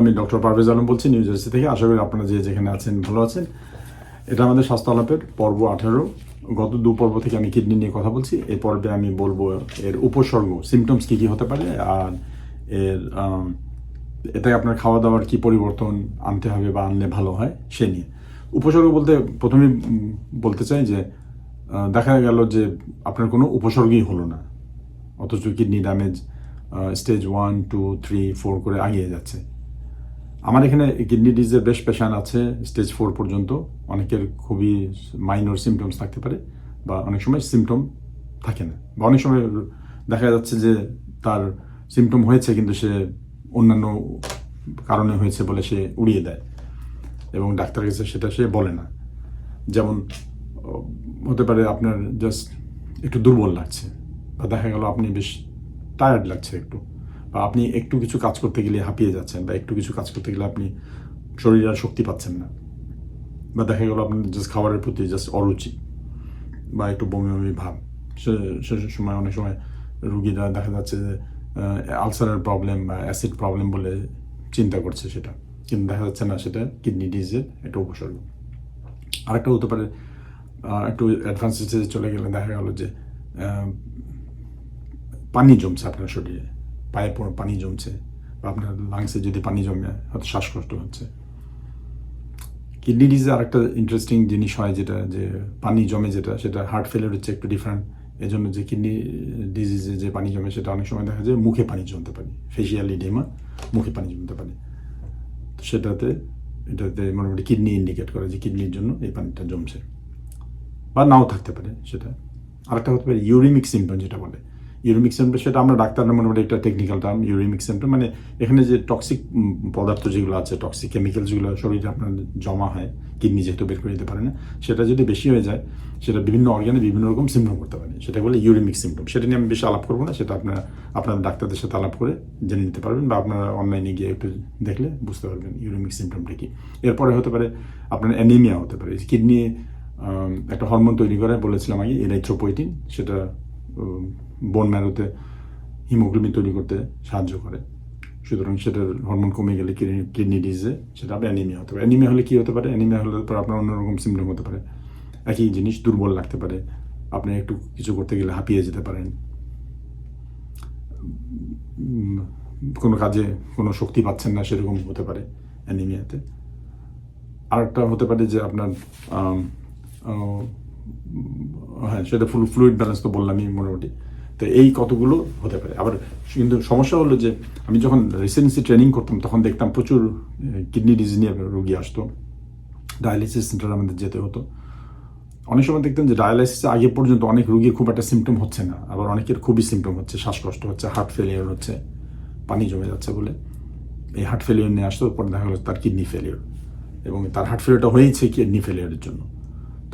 আমি ডক্টর পারভেজ আলম বলছি, new jersey থেকে। আশা করি আপনারা যে যেখানে আছেন, ভালো আছেন। এটা আমাদের স্বাস্থ্য আলাপের পর্ব আঠারো। গত দু পর্ব থেকে আমি কিডনি নিয়ে কথা বলছি। এই পর্বে আমি বলব এর উপসর্গ সিমটমস কী কী হতে পারে, আর এর এতে আপনার খাওয়া দাওয়ার কি পরিবর্তন আনতে হবে বা আনলে ভালো হয়, সে নিয়ে। উপসর্গ বলতে প্রথমেই বলতে চাই যে দেখা গেল যে আপনার কোনো উপসর্গই হলো না, অথচ kidney damage stage one two three four করে আগিয়ে যাচ্ছে। আমার এখানে কিডনি ডিজিজের বেশ পেশেন্ট আছে স্টেজ ফোর পর্যন্ত। অনেকের খুবই মাইনর সিমটমস থাকতে পারে বা অনেক সময় সিমটম থাকে না। বা অনেক সময় দেখা যাচ্ছে যে তার সিমটম হয়েছে কিন্তু সে অন্যান্য কারণে হয়েছে বলে সে উড়িয়ে দেয় এবং ডাক্তার কাছে সেটা সে বলে না। যেমন হতে পারে আপনার জাস্ট একটু দুর্বল লাগছে বা দেখা গেল আপনি বেশ টায়ার্ড লাগছে একটু। বা আপনি একটু কিছু কাজ করতে গেলে হাঁপিয়ে যাচ্ছেন বা একটু কিছু কাজ করতে গেলে আপনি শরীরে শক্তি পাচ্ছেন না বা দেখা গেল আপনার জাস্ট খাবারের প্রতি জাস্ট অরুচি বা একটু বমি বমি ভাব। সে সময় অনেক সময় রুগীরা দেখা যাচ্ছে যে আলসারের প্রবলেম বা অ্যাসিড প্রবলেম বলে চিন্তা করছে সেটা। কিন্তু দেখা যাচ্ছে না, সেটা কিডনি ডিজিজের একটা উপসর্গ। আরেকটা হতে পারে একটু অ্যাডভান্স স্টেজে চলে গেলে দেখা গেলো যে পানি জমছে আপনার শরীরে। পায়ে পানি জমছে বা আপনার লাংসে যদি পানি জমে হয়তো শ্বাসকষ্ট হচ্ছে। কিডনি ডিজিজে আরেকটা ইন্টারেস্টিং জিনিস হয় যেটা, যে পানি জমে যেটা, সেটা হার্ট ফেলের হচ্ছে একটু ডিফারেন্ট এজন্য যে কিডনি ডিজিজে যে পানি জমে, সেটা অনেক সময় দেখা যায় মুখে পানি জমতে পারে। ফেসিয়াল ইডেমা মুখে পানি জমতে পারে। তো সেটাতে, এটাতে মোটামুটি কিডনি ইন্ডিকেট করে যে কিডনির জন্য এই পানিটা জমছে। বা নাও থাকতে পারে সেটা। আরেকটা হতে পারে ইউরিমিক সিমটম যেটা বলে। ইউরিমিক সিমটম সেটা আমরা ডাক্তাররা মোটামুটি একটা টেকনিক্যাল টার্ম ইউরিমিক সিমটম মানে এখানে যে টক্সিক পদার্থ যেগুলো আছে টক্সিক কেমিক্যাল যেগুলো শরীরে আপনার জমা হয়, কিডনি যেহেতু বের করে দিতে পারে না, সেটা যদি বেশি হয়ে যায়, সেটা বিভিন্ন অর্গানে বিভিন্ন রকম সিমটম করতে পারে। সেটা বলে ইউরিমিক সিমটম সেটা নিয়ে আমি বেশি আলাপ করব না, সেটা আপনারা, আপনার ডাক্তারদের সাথে আলাপ করে জেনে নিতে পারবেন বা আপনারা অনলাইনে গিয়ে একটু দেখলে বুঝতে পারবেন ইউরিমিক সিমটমটা কি। এরপরে হতে পারে আপনার অ্যানিমিয়া হতে পারে। কিডনি একটা হরমোন তৈরি করে, বলেছিলাম আগে এরাইথ্রোপোয়েটিন সেটা বোন ম্যারোতে হিমোগ্লোবিন তৈরি করতে সাহায্য করে। সুতরাং সেটার হরমোন কমে গেলে কিডনি ডিজে সেটা আপনার অ্যানিমিয়া হতে পারে। অ্যানিমিয়া হলে কী হতে পারে? অ্যানিমিয়া হলে পর আপনার অন্যরকম সিমটম হতে পারে। একই জিনিস দুর্বল লাগতে পারে। আপনি একটু কিছু করতে গেলে হাঁপিয়ে যেতে পারেন। কোনো কাজে কোনো শক্তি পাচ্ছেন না সেরকম হতে পারে অ্যানিমিয়াতে আরেকটা হতে পারে যে আপনার হ্যাঁ সেটা ফুল ফ্লুইড ব্যালেন্স তো বললামই মোটামুটি। তো এই কতগুলো হতে পারে। আবার কিন্তু সমস্যা হলো যে আমি যখন রিসেন্সি ট্রেনিং করতাম, তখন দেখতাম প্রচুর কিডনি ডিজিজ নিয়ে রোগী আসতো। ডায়ালিসিস সেন্টার আমাদের যেতে হতো। অনেক সময় দেখতাম যে ডায়ালাইসিসের আগে পর্যন্ত অনেক রুগীর খুব একটা সিমটম হচ্ছে না। আবার অনেকের খুবই সিমটম হচ্ছে, শ্বাসকষ্ট হচ্ছে হার্ট ফেলিয়ার হচ্ছে, পানি জমে যাচ্ছে বলে। এই হার্ট ফেলিয়ার নিয়ে আসতো, পরে দেখা গেলো তার কিডনি ফেলিয়ার এবং তার হার্ট ফেলিয়ারটা হয়েছে কিডনি ফেলিয়ারের জন্য।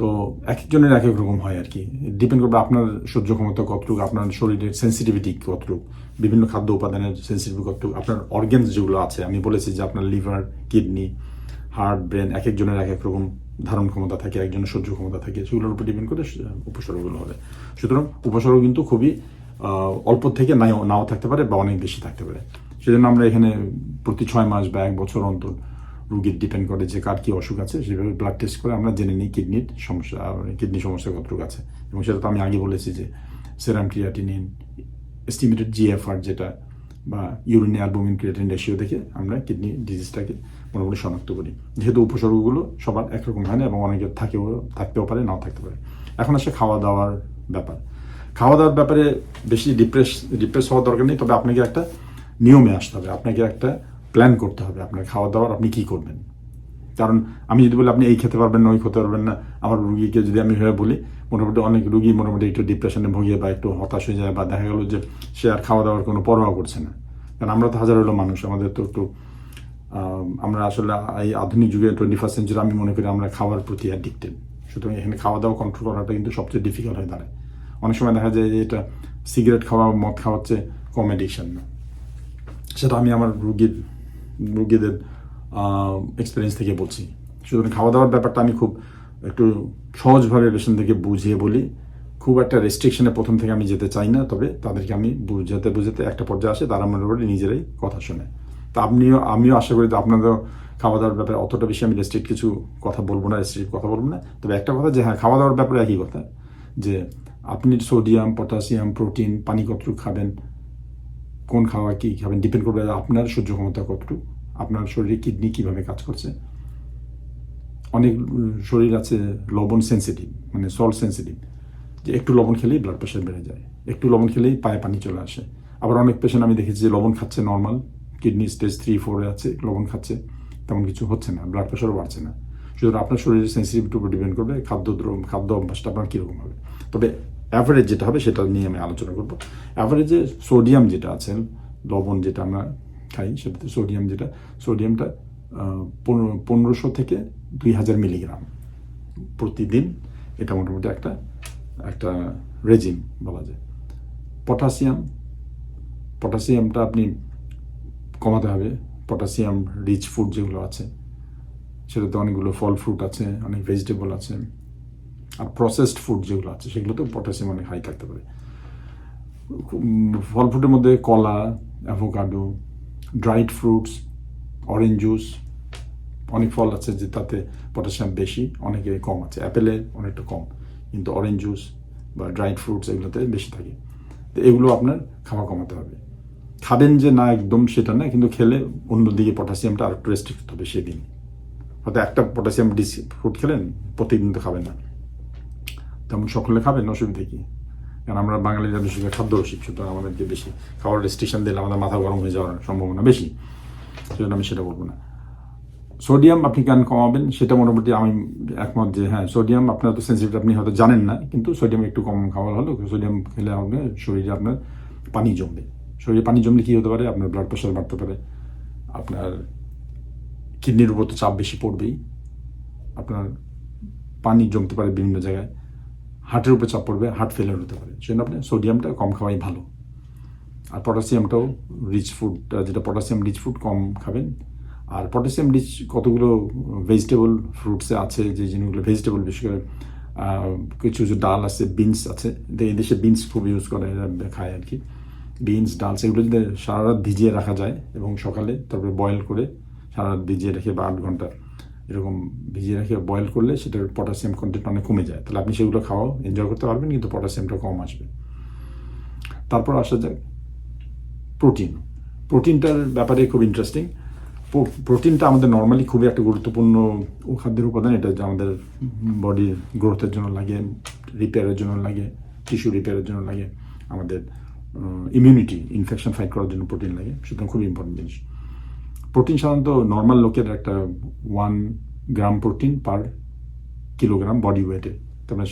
তো এক একজনের এক এক রকম হয় আর কি। ডিপেন্ড করবে আপনার সহ্য ক্ষমতা কতটুকু, আপনার শরীরের সেন্সিটিভিটি কতটুকু, বিভিন্ন খাদ্য উপাদানের সেন্সিটিভিটি কতটুকু, আপনার অর্গ্যানস যেগুলো আছে, আমি বলেছি যে আপনার লিভার কিডনি হার্ট ব্রেন এক একজনের এক এক রকম ধারণ ক্ষমতা থাকে, একজনের সহ্য ক্ষমতা থাকে, সেগুলোর উপর ডিপেন্ড করে উপসর্গগুলো হবে। সুতরাং উপসর্গ কিন্তু খুবই অল্প থেকে নাও নাও থাকতে পারে বা অনেক বেশি থাকতে পারে। সেজন্য আমরা এখানে প্রতি ছয় মাস বা এক বছর অন্তর রুগীর ডিপেন্ড করে যে কার কি অসুখ আছে সেভাবে ব্লাড টেস্ট করে আমরা জেনে নিই কিডনির সমস্যা কিডনি সমস্যা কতটুকু আছে। এবং সেটা তো আমি আগে বলেছি যে সেরাম ক্রিয়াটিনিন এস্টিমেটেড জিএফআর যেটা, বা ইউরিন অ্যালবুমিন ক্রিয়াটিন রেশিও দেখে আমরা কিডনি ডিজিজটাকে মোটামুটি শনাক্ত করি। যেহেতু উপসর্গগুলো সবার একরকম হয় না এবং অনেকের থাকেও, থাকতেও পারে, নাও থাকতে পারে। এখন আসে খাওয়া দাওয়ার ব্যাপার। খাওয়া দাওয়ার ব্যাপারে বেশি ডিপ্রেস ডিপ্রেস হওয়ার দরকার নেই, তবে আপনাকে একটা নিয়মে আসতে হবে। আপনাকে একটা প্ল্যান করতে হবে আপনার খাওয়া দাওয়ার আপনি কী করবেন? কারণ আমি যদি বলি, আপনি এই খেতে পারবেন না, ওই খেতে পারবেন না। আমার রুগীকে যদি আমি ভেবে বলি, মোটামুটি অনেক রুগী মোটামুটি একটু ডিপ্রেশনে ভুগিয়ে বা একটু হতাশ হয়ে যায় বা দেখা গেলো যে সে আর খাওয়া দাওয়ার কোনো পরোয়া করছে না। কারণ আমরা তো হাজার হলো মানুষ, আমাদের তো একটু আমরা আসলে এই আধুনিক যুগে টোয়েন্টি ফার্স্ট সেঞ্চুরি আমি মনে করি আমরা খাওয়ার প্রতি অ্যাডিক্টেড সুতরাং এখানে খাওয়া দাওয়া কন্ট্রোল করাটা কিন্তু সবচেয়ে ডিফিকাল্ট হয়ে দাঁড়ায়। অনেক সময় দেখা যায় যে এটা সিগারেট খাওয়া, মদ খাওয়া হচ্ছে কম অ্যাডিকশন না সেটা আমি আমার রুগীর রুগীদের এক্সপিরিয়েন্স থেকে বলছি। সুতরাং খাওয়া দাওয়ার ব্যাপারটা আমি খুব একটু সহজভাবে পেশেন্ট থেকে বুঝিয়ে বলি। খুব একটা রেস্ট্রিকশনে প্রথম থেকে আমি যেতে চাই না, তবে তাদেরকে আমি বুঝাতে বুঝাতে একটা পর্যায়ে আসে, তারা করে নিজেরাই কথা শোনে। তা আপনিও, আমিও আশা করি যে আপনাদের খাওয়া দাওয়ার ব্যাপারে অতটা বেশি আমি রেস্ট্রিক্ট কিছু কথা বলব না রেস্ট্রিক্ট কথা বলব না। তবে একটা কথা যে হ্যাঁ খাওয়া দাওয়ার ব্যাপারে একই কথা, যে আপনি সোডিয়াম পটাশিয়াম প্রোটিন পানি কতটুকু খাবেন, কোন খাওয়া কী খাবেন ডিপেন্ড করবে আপনার সহ্য ক্ষমতা কতটুকু। আপনার শরীরে কিডনি কীভাবে কাজ করছে? অনেক শরীর আছে লবণ সেন্সিটিভ মানে সল্ট সেন্সিটিভ যে একটু লবণ খেলেই ব্লাড প্রেশার বেড়ে যায়। একটু লবণ খেলেই পায়ে পানি চলে আসে। আবার অনেক পেশেন্ট আমি দেখেছি যে লবণ খাচ্ছে নর্মাল কিডনি স্টেজ থ্রি ফোরে আছে, লবণ খাচ্ছে, তেমন কিছু হচ্ছে না ব্লাড প্রেশারও বাড়ছে না। সুতরাং আপনার শরীরের সেন্সিটিভিটির উপর ডিপেন্ড করবে, খাদ্য দ্রব্য খাদ্য অভ্যাসটা আপনার কীরকম হবে। তবে অ্যাভারেজ যেটা হবে সেটা নিয়ে আমি আলোচনা করব। অ্যাভারেজে সোডিয়াম যেটা আছে, লবণ যেটা আমরা খাই সেটাতে সোডিয়াম যেটা, সোডিয়ামটা পনেরো, পনেরোশো থেকে দুই হাজার মিলিগ্রাম প্রতিদিন। এটা মোটামুটি একটা একটা রেজিম বলা যায়। পটাশিয়াম, পটাশিয়ামটা আপনি কমাতে হবে। পটাশিয়াম রিচ ফুড যেগুলো আছে, সেটাতে অনেকগুলো ফল ফ্রুট আছে, অনেক ভেজিটেবল আছে, আর প্রসেসড ফুড যেগুলো আছে, সেগুলোতেও পটাশিয়াম অনেক হাই থাকতে পারে। ফল ফ্রুটের মধ্যে কলা, avocado dried fruits orange juice অনেক ফল আছে যে তাতে পটাশিয়াম বেশি অনেকে কম আছে। অ্যাপেলে অনেকটা কম, কিন্তু অরেঞ্জ জুস বা ড্রাইড ফ্রুটস এগুলোতে বেশি থাকে। তো এগুলো আপনার খাওয়া কমাতে হবে। খাবেন যে না একদম সেটা না, কিন্তু খেলে অন্যদিকে পটাশিয়ামটা আর একটু রেস্ট্রিক্ট হবে সেদিন। হয়তো একটা পটাশিয়াম ডিস ফ্রুট খেলেন, প্রতিদিন তো খাবেন না। তেমন সকলে খাবেন, অসুবিধা কি? কারণ আমরা বাঙালিরা বেশিরভাগ খাদ্য রসিক, সুতরাং আমাদেরকে বেশি খাওয়ার রেস্ট্রিকশন দিলে আমাদের মাথা গরম হয়ে যাওয়ার সম্ভাবনা বেশি। সেজন্য আমি সেটা বলব না। সোডিয়াম আপনি কেন কমাবেন? সেটা মোটামুটি আমি একমত যে হ্যাঁ সোডিয়াম আপনার তো সেন্সিটিভ আপনি হয়তো জানেন না, কিন্তু সোডিয়াম একটু কম খাওয়া হলো সোডিয়াম খেলে আপনার শরীরে আপনার পানি জমবে। শরীরে পানি জমলে কী হতে পারে? আপনার ব্লাড প্রেশার বাড়তে পারে। আপনার কিডনির উপর তো চাপ বেশি পড়বেই। আপনার পানি জমতে পারে বিভিন্ন জায়গায়। হার্টের উপর চাপ পড়বে, হার্ট ফেলিয়ার হতে পারে। সেজন্য আপনি সোডিয়ামটা কম খাওয়াই ভালো। আর পটাশিয়ামটাও রিচ ফুড যেটা পটাশিয়াম রিচ ফুড কম খাবেন। আর পটাশিয়াম রিচ কতগুলো ভেজিটেবল ফ্রুটসে আছে, যে জিনিসগুলো ভেজিটেবল বিশেষ করে কিছু কিছু ডাল আছে বিনস আছে এই দেশে বিনস খুব ইউজ করে খায় আর কি বিনস ডাল, সেগুলো যদি সারা রাত ভিজিয়ে রাখা যায় এবং সকালে তারপরে বয়েল করে সারা রাত ভিজিয়ে রেখে বা আট ঘণ্টা এরকম ভিজিয়ে রেখে বয়েল করলে সেটার পটাশিয়াম কন্টেন্ট অনেক কমে যায়। তাহলে আপনি সেগুলো খাওয়াও এনজয় করতে পারবেন, কিন্তু পটাশিয়ামটা কম আসবে। তারপর আসা যাক প্রোটিন প্রোটিনটার ব্যাপারে খুব ইন্টারেস্টিং প্রোটিনটা আমাদের নর্মালি খুবই একটা গুরুত্বপূর্ণ খাদ্যের উপাদান। এটা যে আমাদের বডির গ্রোথের জন্য লাগে রিপেয়ারের জন্য লাগে টিস্যু রিপেয়ারের জন্য লাগে, আমাদের ইমিউনিটি ইনফেকশন ফাইট করার জন্য প্রোটিন লাগে। সুতরাং খুবই ইম্পর্টেন্ট জিনিস। প্রোটিন সাধারণত নর্মাল লোকের একটা one gram protein per kilogram body ওয়েটে তারপরে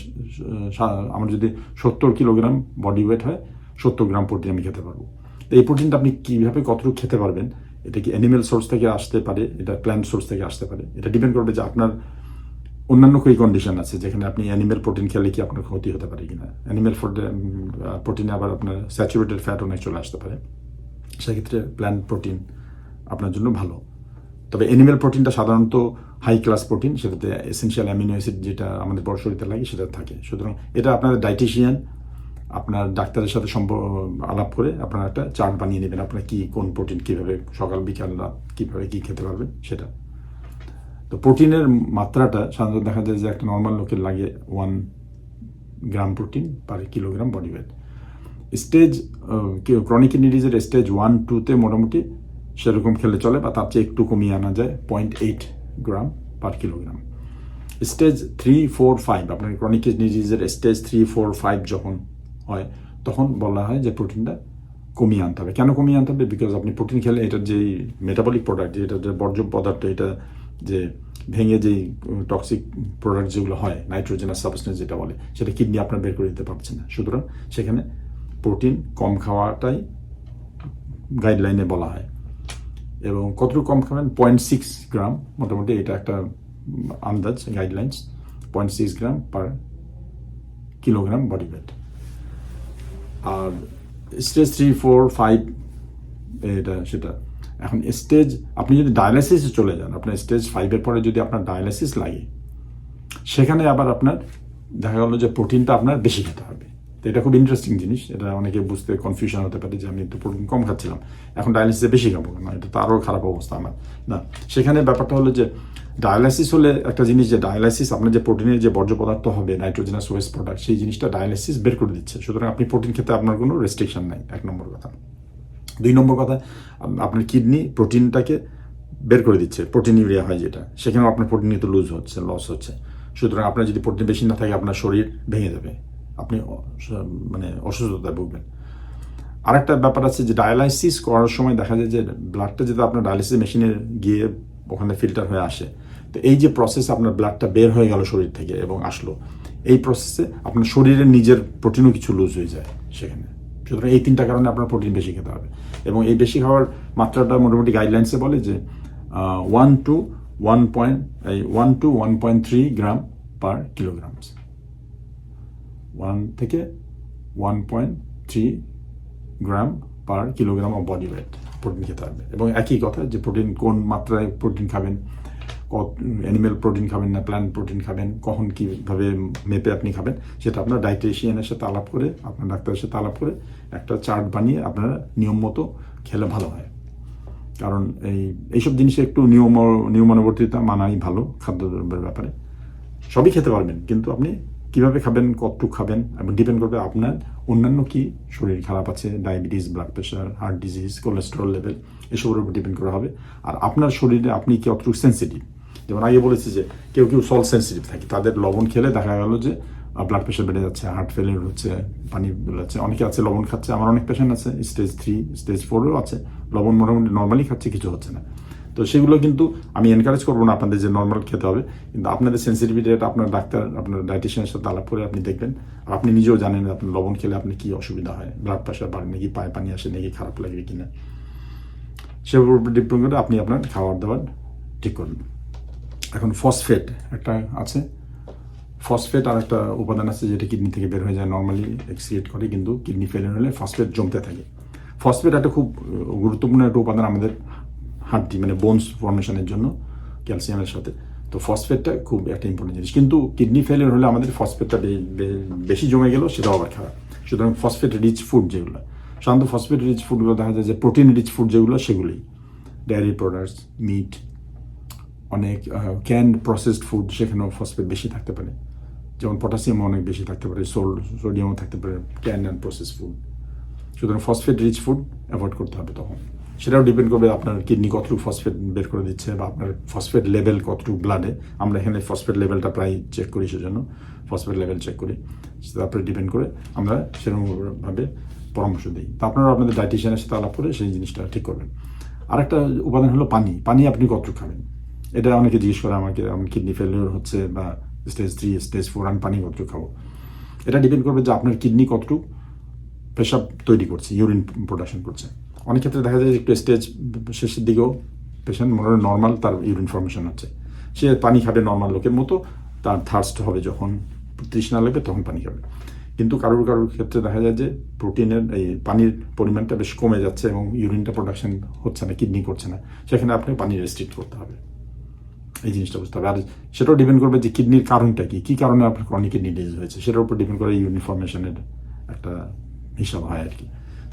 আমার যদি সত্তর কিলোগ্রাম বডি ওয়েট হয়, সত্তর গ্রাম প্রোটিন আমি খেতে পারব। তো এই প্রোটিনটা আপনি কীভাবে কতটুকু খেতে পারবেন, এটা কি অ্যানিমেল সোর্স থেকে আসতে পারে, এটা প্ল্যান্ট সোর্স থেকে আসতে পারে, এটা ডিপেন্ড করবে যে আপনার অন্যান্য কী কন্ডিশন আছে, যেখানে আপনি অ্যানিমেল প্রোটিন খেলে কি আপনার ক্ষতি হতে পারে কিনা। অ্যানিমেল প্রোটিনে আবার আপনার স্যাচুরেটেড ফ্যাট অনেক চলে আসতে পারে। সেক্ষেত্রে প্ল্যান্ট প্রোটিন আপনার জন্য ভালো। তবে অ্যানিমেল প্রোটিনটা সাধারণত হাই ক্লাস প্রোটিন সেটাতে এসেনশিয়াল অ্যামিনো অ্যাসিড যেটা আমাদের বড় শরীরে লাগে, সেটা থাকে। সুতরাং এটা আপনাদের ডাইটিশিয়ান আপনার ডাক্তারের সাথে সম্প আলাপ করে আপনারা একটা চার্ট বানিয়ে নেবেন, আপনার কী, কোন প্রোটিন কীভাবে সকাল, বিকাল, রাত কীভাবে কী খেতে পারবেন সেটা। তো প্রোটিনের মাত্রাটা সাধারণত দেখা যায় যে একটা নর্মাল লোকের লাগে one gram protein per kilogram body weight stage chronic kidney stage one টুতে মোটামুটি সেরকম খেলে চলে বা তার চেয়ে একটু কমিয়ে আনা যায় point eight gram per kilogram stage three four five আপনার ক্রনিক কিডনি ডিজিজের স্টেজ থ্রি ফোর ফাইভ যখন হয়, তখন বলা হয় যে প্রোটিনটা কমিয়ে আনতে হবে। কেন কমিয়ে আনতে হবে? বিকজ আপনি প্রোটিন খেলে এটার যেই মেটাবলিক প্রোডাক্ট যেটা যে বর্জ্য পদার্থ, এটা যে ভেঙে যেই টক্সিক প্রোডাক্ট যেগুলো হয় নাইট্রোজেনাস সাবস্টেন্স যেটা বলে, সেটা কিডনি আপনার বের করে দিতে পারছে না। সুতরাং সেখানে প্রোটিন কম খাওয়াটাই গাইডলাইনে বলা হয়। এবং কতটুকু কম খাবেন? পয়েন্ট সিক্স গ্রাম মোটামুটি এটা একটা আন্দাজ guidelines point six gram per kilogram body weight আর স্টেজ থ্রি ফোর ফাইভ এটা, সেটা। এখন স্টেজ আপনি যদি ডায়ালিসিসে চলে যান, আপনার স্টেজ ফাইভের পরে যদি আপনার ডায়ালিসিস লাগে, সেখানে আবার আপনার দেখা গেল যে প্রোটিনটা আপনার বেশি খেতে হবে। তো এটা খুব ইন্টারেস্টিং জিনিস। এটা অনেকে বুঝতে কনফিউশন হতে পারে যে আমি একটু প্রোটিন কম খাচ্ছিলাম। এখন ডায়ালিসিসে বেশি খাব কেন? এটা তো আরও খারাপ অবস্থা আমার। না, সেখানে ব্যাপারটা হলো যে ডায়ালাইসিস হলে একটা জিনিস যে ডায়ালাইসিস আপনার যে প্রোটিনের যে বর্জ্য পদার্থ হবে নাইট্রোজেনাস ওয়েস্ট প্রোডাক্ট সেই জিনিসটা ডায়ালাইসিস বের করে দিচ্ছে। সুতরাং আপনি প্রোটিন খেতে আপনার কোনো রেস্ট্রিকশন নাই, এক নম্বর কথা। দুই নম্বর কথা আপ- আপনার কিডনি প্রোটিনটাকে বের করে দিচ্ছে প্রোটিন ইউরিয়া হয় যেটা। সেখানেও আপনার প্রোটিন তো লুজ হচ্ছে লস হচ্ছে। সুতরাং আপনার যদি প্রোটিন বেশি না থাকে, আপনার শরীর ভেঙে যাবে। আপনি মানে অসুস্থতায় ভুগবেন। আরেকটা ব্যাপার আছে যে ডায়ালাইসিস করার সময় দেখা যায় যে ব্লাডটা যদি আপনার ডায়ালিসিস মেশিনে গিয়ে ওখানে ফিল্টার হয়ে আসে, তো এই যে প্রসেস আপনার ব্লাডটা বের হয়ে গেল শরীর থেকে এবং আসলো, এই প্রসেসে আপনার শরীরের নিজের প্রোটিনও কিছু লুজ হয়ে যায় সেখানে। সুতরাং এই তিনটা কারণে আপনার প্রোটিন বেশি খেতে হবে এবং এই বেশি খাওয়ার মাত্রাটা মোটামুটি গাইডলাইন্সে বলে যে ওয়ান টু ওয়ান পয়েন্ট এই one two one point three gram per kilogram one থেকে one point three gram per kilogram of body weight protein খেতে হবে। এবং একই কথা যে প্রোটিন কোন মাত্রায় প্রোটিন খাবেন, কত অ্যানিমেল প্রোটিন খাবেন না প্ল্যান্ট প্রোটিন খাবেন, কখন কীভাবে মেপে আপনি খাবেন, সেটা আপনার ডায়েটিশিয়ানের সাথে আলাপ করে, আপনার ডাক্তারের সাথে আলাপ করে একটা চার্ট বানিয়ে আপনারা নিয়ম মতো খেলে ভালো হয়। কারণ এই, এইসব জিনিসে একটু নিয়ম, নিয়মানুবর্তিতা মানাই ভালো খাদ্যদ্রব্যের ব্যাপারে। সবই খেতে পারবেন, কিন্তু আপনি কীভাবে খাবেন, কতটুকু খাবেন, এবং ডিপেন্ড করবে আপনার অন্যান্য কি শরীর খারাপ আছে diabetes blood pressure heart disease cholesterol level এসবের উপর ডিপেন্ড করা হবে। আর আপনার শরীরে আপনি কি অতটুকু সেন্সিটিভ যেমন আগে বলেছি যে কেউ কেউ সল সেন্সিটিভ থাকে, তাদের লবণ খেলে দেখা গেল যে ব্লাড প্রেশার বেড়ে যাচ্ছে হার্ট ফেলিয়ার হচ্ছে, পানি বেরোচ্ছে, অনেকে আছে লবণ খাচ্ছে, আমার অনেক পেশেন্ট আছে স্টেজ থ্রি স্টেজ ফোরও আছে, লবণ মোটামুটি নর্মালি খাচ্ছে, কিছু হচ্ছে না। তো সেগুলো কিন্তু আমি এনকারেজ করব না আপনাদের যে নর্মাল খেতে হবে, কিন্তু আপনাদের সেন্সিটিভিটি আপনার ডাক্তার, আপনার ডায়েটিশিয়ানের সাথে আলাপ করে আপনি দেখবেন। আপনি নিজেও জানেন আপনার লবণ খেলে আপনি কী অসুবিধা হয় ব্লাড প্রেশার বাড়ে নাকি, পায়ে পানি আসে নাকি, খারাপ লাগে কিনা। সেগুলোর উপর ডিপেন্ড করে আপনি আপনার খাবার দাবার ঠিক করবেন এখন ফসফেট একটা আছে। ফসফেট আর একটা উপাদান আছে যেটা কিডনি থেকে বের হয়ে যায় নর্মালি এক্সিয়েট করে, কিন্তু কিডনি ফেলিয়ার হলে ফসফেট জমতে থাকে। ফসফেট একটা খুব গুরুত্বপূর্ণ একটা উপাদান আমাদের হাড্ডি মানে বোনস ফর্মেশনের জন্য ক্যালসিয়ামের সাথে। তো ফসফেটটা খুব একটা ইম্পর্টেন্ট জিনিস। কিন্তু কিডনি ফেলিয়ার হলে আমাদের ফসফেটটা বেশি জমে গেল সেটাও আবার খারাপ। সুতরাং ফসফেট রিচ ফুড যেগুলো, সাধারণত ফসফেট রিচ ফুডগুলো দেখা যায় যে প্রোটিন রিচ ফুড যেগুলো সেগুলোই। ডেয়ারি প্রোডাক্টস মিট অনেক ক্যান্ড প্রসেসড ফুড সেখানেও ফসফেট বেশি থাকতে পারে। যেমন পটাশিয়াম অনেক বেশি থাকতে পারে সোল সোডিয়ামও থাকতে পারে ক্যান্ড অ্যান্ড প্রসেস ফুড সুতরাং ফসফেট রিচ ফুড অ্যাভয়েড করতে হবে তখন। সেটাও ডিপেন্ড করবে আপনার কিডনি কতটুকু ফসফেট বের করে দিচ্ছে বা আপনার ফসফেট লেভেল কতটুকু ব্লাডে আমরা এখানে ফসফেট লেভেলটা প্রায় চেক করি সেজন্য ফসফেট লেভেল চেক করি। তারপরে ডিপেন্ড করে আমরা সেরকমভাবে পরামর্শ দিই। তা আপনারা আপনাদের ডায়েটিশিয়ানের সাথে আলাপ করে সেই জিনিসটা ঠিক করবেন। আরেকটা উপাদান হলো পানি। পানি আপনি কতটুকু খাবেন? এটা অনেকে জিজ্ঞেস করে আমাকে, আমার কিডনি ফেলিওর হচ্ছে বা স্টেজ থ্রি স্টেজ ফোর আমি পানি কতটুকু খাব? এটা ডিপেন্ড করবে যে আপনার কিডনি কতটুকু পেশাব তৈরি করছে ইউরিন প্রোডাকশন করছে। অনেক ক্ষেত্রে দেখা যায় যে একটু স্টেজ শেষের দিকেও পেশেন্ট মনে হয় নর্মাল তার ইউরিন ফর্মেশন হচ্ছে। সে পানি খাবে নর্মাল লোকের মতো, তার থার্স্ট হবে যখন তৃষ্ণা লাগবে তখন পানি খাবে। কিন্তু কারোর কারোর ক্ষেত্রে দেখা যায় যে প্রোটিনের এই পানির পরিমাণটা বেশ কমে যাচ্ছে এবং ইউরিনটা প্রোডাকশন হচ্ছে না কিডনি করছে না। সেখানে আপনি পানি রেস্ট্রিক্ট করতে হবে। এই জিনিসটা বুঝতে হবে। আর সেটাও ডিপেন্ড করবে যে কিডনির কারণটা কি? কী কারণে আপনার ক্রনিক কিডনি ডিজিজ হয়েছে? সেটার উপর ডিপেন্ড করে ইউনিফরমেশনের একটা হিসাব হয় আর কি।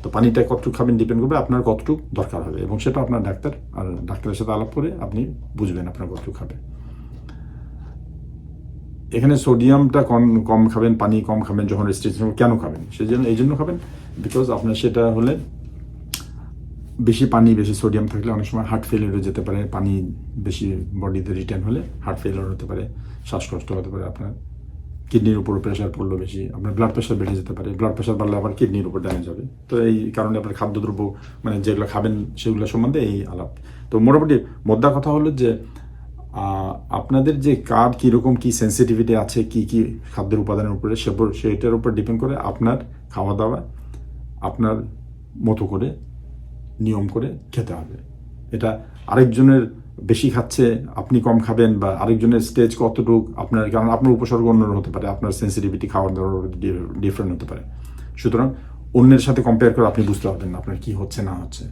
তো পানিটা কতটুকু খাবেন ডিপেন্ড করবে আপনার কতটুকু দরকার হবে এবং সেটা আপনার ডাক্তার আর ডাক্তারের সাথে আলাপ করে আপনি বুঝবেন আপনার কতটুকু খাবে। এখানে সোডিয়ামটা কম কম খাবেন, পানি কম খাবেন, যখন রেস্ট্রিকশন কেন খাবেন? সেই জন্য, এই জন্য খাবেন বিকজ আপনার সেটা হলে বেশি পানি, বেশি সোডিয়াম থাকলে অনেক সময় হার্ট ফেলিয়ার হয়ে যেতে পারে, পানি বেশি বডিতে রিটার্ন হলে হার্ট ফেলিয়ার হতে পারে, শ্বাসকষ্ট হতে পারে আপনার। কিডনির উপর প্রেশার পড়ল বেশি, আপনার ব্লাড প্রেশার বেড়ে যেতে পারে ব্লাড প্রেশার বাড়লে আবার কিডনির উপর ড্যামেজ হবে। তো এই কারণে আপনার খাদ্যদ্রব্য মানে যেগুলো খাবেন সেগুলো সম্বন্ধে এই আলাপ। তো মোটামুটি মোদ্দা কথা হলো যে আপনাদের যে কার কীরকম কী সেন্সিটিভিটি আছে, কি কি খাদ্যের উপাদানের উপরে সেপর সেটার উপর ডিপেন্ড করে আপনার খাওয়া দাওয়া আপনার মতো করে, নিয়ম করে খেতে হবে। এটা আরেকজনের বেশি খাচ্ছে, আপনি কম খাবেন বা আরেকজনের স্টেজ কতটুক, আপনার, কারণ আপনার উপসর্গ অন্য হতে পারে, আপনার সেন্সিটিভিটি খাওয়ার ডিফারেন্ট হতে পারে সুতরাং অন্যের সাথে কম্পেয়ার করে আপনি বুঝতে পারবেন না আপনার কি হচ্ছে, না হচ্ছে।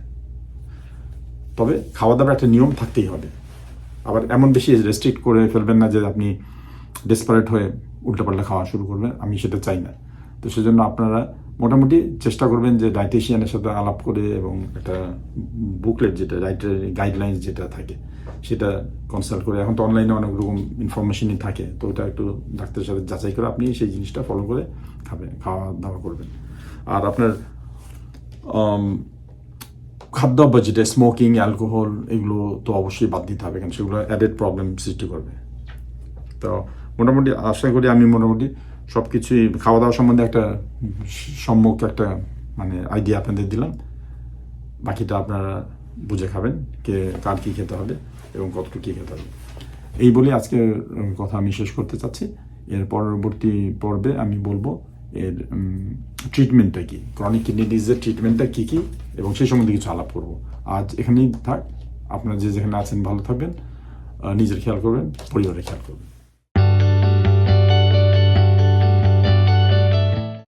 তবে খাওয়া দাওয়ার একটা নিয়ম থাকতেই হবে। আবার এমন বেশি রেস্ট্রিক্ট করে ফেলবেন না যে আপনি ডেসপারেট হয়ে উল্টোপাল্টা খাওয়া শুরু করবেন, আমি সেটা চাই না। তো সেজন্য আপনারা মোটামুটি চেষ্টা করবেন যে ডায়েটিশিয়ানের সাথে আলাপ করে এবং একটা বুকলেট যেটা ডায়েটের গাইডলাইন্স যেটা থাকে, সেটা কনসাল্ট করে। এখন তো অনলাইনে অনেক রকম ইনফরমেশনই থাকে, তো ওটা একটু ডাক্তারের সাথে যাচাই করে আপনি সেই জিনিসটা ফলো করে খাবেন খাওয়া দাওয়া করবেন। আর আপনার খাদ্য অভ্যাস যেটা স্মোকিং অ্যালকোহল এগুলো তো অবশ্যই বাদ দিতে হবে, কারণ সেগুলো অ্যাডেড প্রবলেম সৃষ্টি করবে। তো মোটামুটি আশা করি আমি মোটামুটি সব কিছুই খাওয়া দাওয়া সম্বন্ধে একটা সম্মুখ একটা মানে আইডিয়া আপনাদের দিলাম। বাকিটা আপনারা বুঝে খাবেন কে কার কী খেতে হবে এবং কতটুকু কী খেতে হবে। এই বলে আজকে কথা আমি শেষ করতে চাচ্ছি। এর পরবর্তী পর্বে আমি বলব এর ট্রিটমেন্টটা কি ক্রনিক কিডনি ডিজিজের ট্রিটমেন্টটা কী কী এবং সেই সম্বন্ধে কিছু আলাপ করব। আজ এখানেই থাক। আপনারা যে যেখানে আছেন ভালো থাকবেন। নিজের খেয়াল করবেন, পরিবারের খেয়াল করবেন।